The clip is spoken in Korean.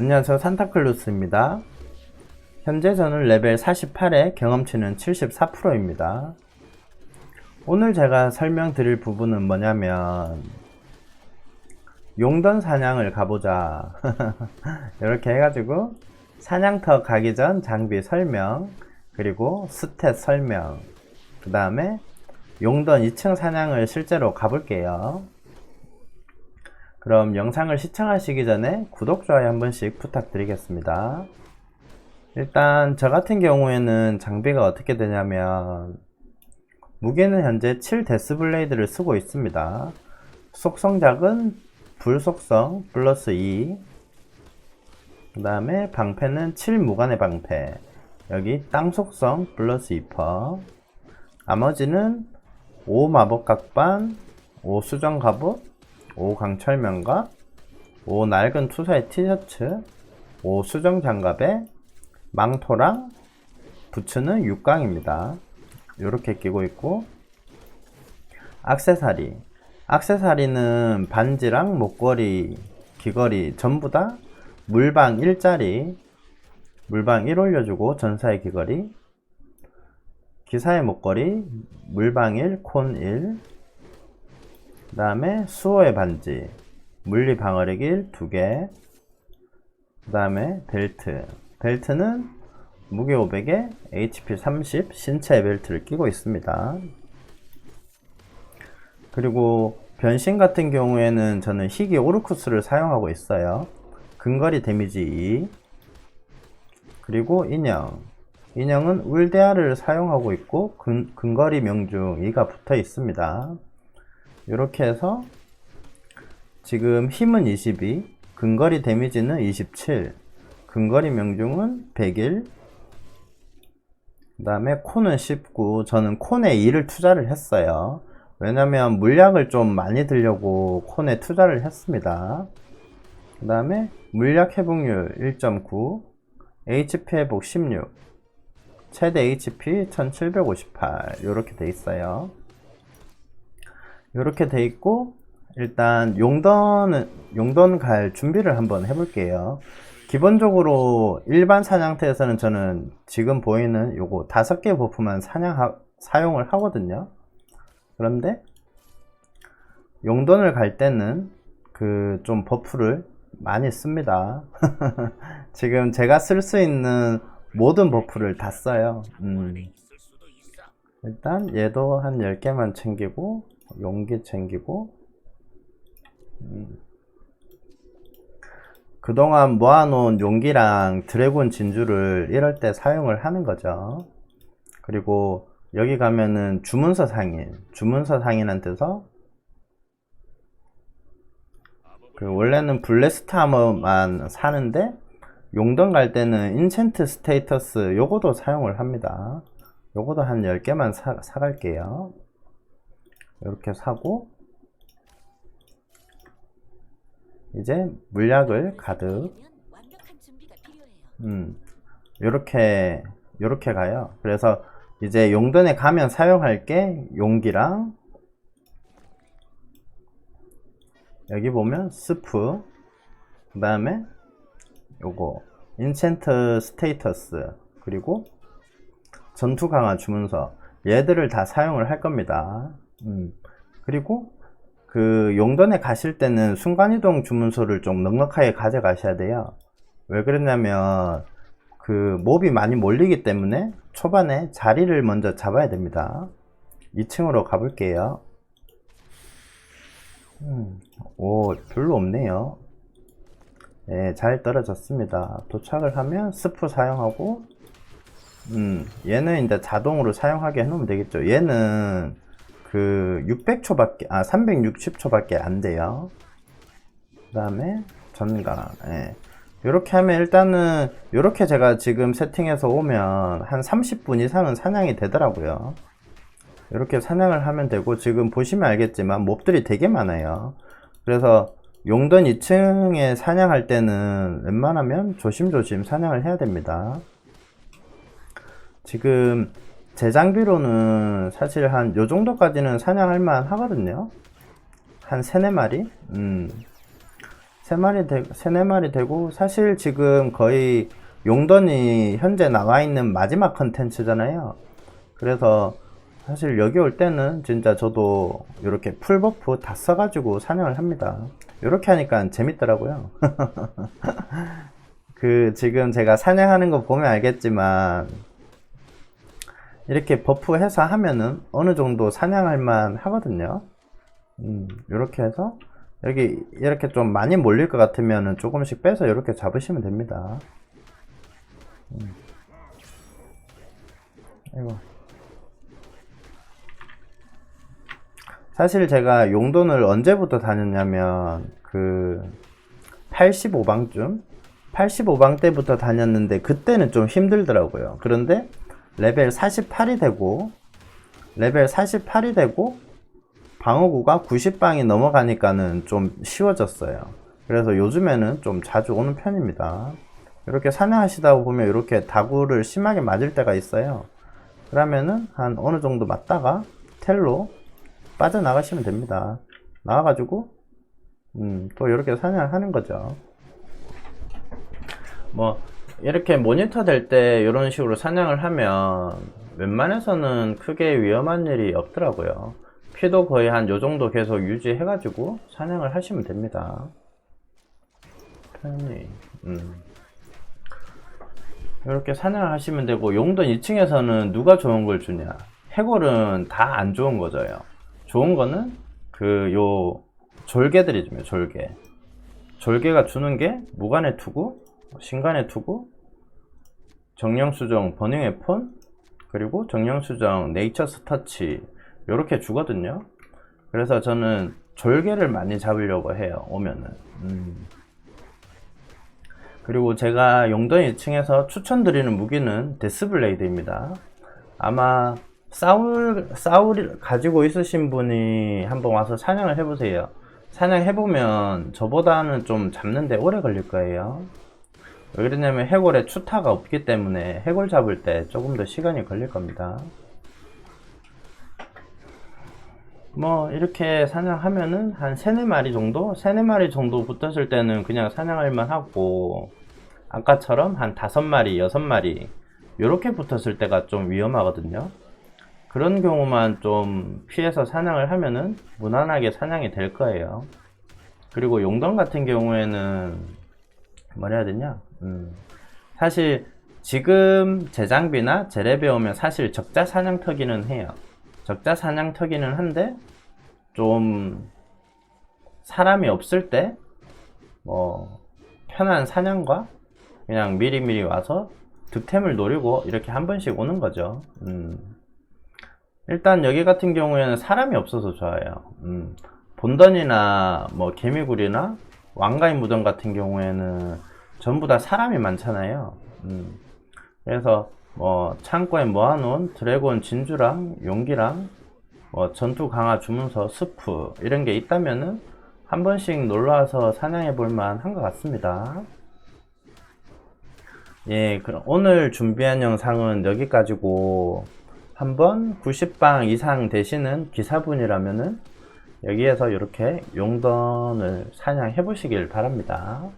안녕하세요. 산타클루스입니다. 현재 저는 레벨 48에 경험치는 74%입니다. 오늘 제가 설명드릴 부분은 뭐냐면 용던 사냥을 가보자. 이렇게 해가지고 사냥터 가기 전 장비 설명 그리고 스탯 설명 그 다음에 용던 2층 사냥을 실제로 가볼게요 그럼 영상을 시청하시기 전에 구독, 좋아요 한 번씩 부탁드리겠습니다. 일단 저 같은 경우에는 장비가 어떻게 되냐면 무게는 현재 7 데스 블레이드를 쓰고 있습니다. 속성작은 불속성 플러스 2. 그 다음에 방패는 7 무관의 방패. 여기 땅 속성 플러스 2퍼. 나머지는 5 마법 각반, 5 수정 갑옷, 5 강철면과 5 낡은 투사의 티셔츠 5 수정 장갑에 망토랑 부츠는 6강입니다. 이렇게 끼고 있고 악세사리. 악세사리는 반지랑 목걸이 귀걸이 전부 다 물방 1짜리 물방 1 올려주고 전사의 귀걸이 기사의 목걸이 물방 1 콘 1 그 다음에 수호의 반지 물리 방어력 1 2개 그 다음에 벨트. 벨트는 무게 500에 HP 30 신체 벨트를 끼고 있습니다. 그리고 변신 같은 경우에는 저는 희귀 오르쿠스를 사용하고 있어요. 근거리 데미지 2 그리고 인형. 인형은 울데아를 사용하고 있고 근, 근거리 명중 2가 붙어 있습니다 이렇게 해서 지금 힘은 22, 근거리 데미지는 27, 근거리 명중은 101, 그 다음에 콘은 19, 저는 콘에 2를 투자를 했어요. 왜냐면 물약을 좀 많이 들려고 콘에 투자를 했습니다. 그 다음에 물약 회복률 1.9, HP 회복 16, 최대 HP 1758 이렇게 돼 있어요. 이렇게 돼 있고 일단 용던은 용던 갈 준비를 한번 해볼게요. 기본적으로 일반 사냥터에서는 저는 지금 보이는 요거 다섯 개 버프만 사냥 사용을 하거든요. 그런데 용돈을 갈 때는 그 좀 버프를 많이 씁니다. 지금 제가 쓸 수 있는 모든 버프를 다 써요. 음. 일단 얘도 한 10개만 챙기고 용기 챙기고 음. 그동안 모아놓은 용기랑 드래곤 진주를 이럴 때 사용을 하는 거죠. 그리고 여기 가면은 주문서 상인 주문서 상인한테서 그 원래는 블레스트 아머만 사는데 용돈 갈 때는 인챈트 스테이터스 요거도 사용을 합니다. 요거도 한 10개만 사, 사갈게요 이렇게 사고 이제 물약을 가득. 음 요렇게 요렇게 가요. 그래서 이제 용돈에 가면 사용할 게 용기랑 여기 보면 스프 그 다음에 요거 인챈트 스테이터스 그리고 전투 강화 주문서. 얘들을 다 사용을 할 겁니다 음, 그리고 그 용돈에 가실 때는 순간이동 주문서를 좀 넉넉하게 가져가셔야 돼요. 왜 그러냐면 그 몹이 많이 몰리기 때문에 초반에 자리를 먼저 잡아야 됩니다. 2층으로 가볼게요. 음, 오, 별로 없네요. 네, 잘 떨어졌습니다. 도착을 하면 스프 사용하고, 음, 얘는 이제 자동으로 사용하게 해놓으면 되겠죠. 얘는 그 600초밖에 아 360초밖에 안 돼요. 그 다음에 전강 예. 이렇게 하면 일단은 이렇게 제가 지금 세팅해서 오면 한 30분 이상은 사냥이 되더라고요. 이렇게 사냥을 하면 되고 지금 보시면 알겠지만 몹들이 되게 많아요. 그래서 용돈 2층에 사냥할 때는 웬만하면 조심조심 사냥을 해야 됩니다. 지금 제 장비로는 사실 한 요 정도까지는 사냥할 만 하거든요. 한 세네 마리? 음. 세네 마리 되고 사실 지금 거의 용돈이 현재 나와 있는 마지막 컨텐츠잖아요. 그래서 사실 여기 올 때는 진짜 저도 이렇게 풀버프 다 써가지고 사냥을 합니다. 이렇게 하니까 재밌더라고요. 그 지금 제가 사냥하는 거 보면 알겠지만 이렇게 버프해서 하면은 어느 정도 사냥할 만 하거든요. 음, 이렇게 해서 여기 이렇게 좀 많이 몰릴 것 같으면은 조금씩 빼서 이렇게 잡으시면 됩니다. 음. 아이고. 사실 제가 용돈을 언제부터 다녔냐면 그 85방쯤 85방 때부터 다녔는데 그때는 좀 힘들더라고요. 그런데 레벨 48이 되고 레벨 48이 되고 방어구가 90방이 넘어가니까는 좀 쉬워졌어요. 그래서 요즘에는 좀 자주 오는 편입니다. 이렇게 사냥하시다 보면 이렇게 다구를 심하게 맞을 때가 있어요. 그러면은 한 어느 정도 맞다가 텔로 빠져나가시면 됩니다. 나와가지고 음, 또 이렇게 사냥을 하는 거죠. 뭐 이렇게 모니터 될 때 이런 식으로 사냥을 하면 웬만해서는 크게 위험한 일이 없더라고요. 피도 거의 한 요 정도 계속 유지해 가지고 사냥을 하시면 됩니다. 편히 음. 이렇게 사냥을 하시면 되고 용돈 2층에서는 누가 좋은 걸 주냐? 해골은 다 안 좋은 거죠요. 좋은 거는 그 요 졸개들이 주면 졸개. 졸개가 주는 게 무관의 투구, 신간의 투구, 정령수정 버닝의 폰, 그리고 정령수정 네이처스 터치 요렇게 주거든요. 그래서 저는 졸개를 많이 잡으려고 해요. 오면은. 음. 그리고 제가 용돈 2층에서 추천드리는 무기는 데스블레이드입니다. 아마 싸울, 싸울 가지고 있으신 분이 한번 와서 사냥을 해보세요. 사냥해보면 저보다는 좀 잡는데 오래 걸릴 거예요. 왜 그러냐면 해골에 추타가 없기 때문에 해골 잡을 때 조금 더 시간이 걸릴 겁니다. 뭐 이렇게 사냥하면은 한 3, 4마리 정도? 3, 4마리 정도 붙었을 때는 그냥 사냥할만 하고 아까처럼 한 5마리, 6마리 이렇게 붙었을 때가 좀 위험하거든요. 그런 경우만 좀 피해서 사냥을 하면은 무난하게 사냥이 될 거예요. 그리고 용돈 같은 경우에는 뭐라 해야 되냐? 음, 사실 지금 제 장비나 제 랩에 오면 사실 적자 사냥터기는 해요. 적자 사냥터기는 한데 좀 사람이 없을 때 뭐 편한 사냥과 그냥 미리미리 와서 득템을 노리고 이렇게 한 번씩 오는 거죠. 음. 일단 여기 같은 경우에는 사람이 없어서 좋아요. 음. 본던이나 뭐 개미굴이나 왕가의 무덤 같은 경우에는 전부 다 사람이 많잖아요. 음. 그래서 뭐 창고에 모아놓은 드래곤 진주랑 용기랑 뭐 전투 강화 주문서 스프 이런 게 있다면은 한 번씩 놀러와서 사냥해 볼 만 한 것 같습니다. 예, 그럼 오늘 준비한 영상은 여기까지고 한번 90방 이상 되시는 기사분이라면은 여기에서 이렇게 용돈을 사냥해 보시길 바랍니다.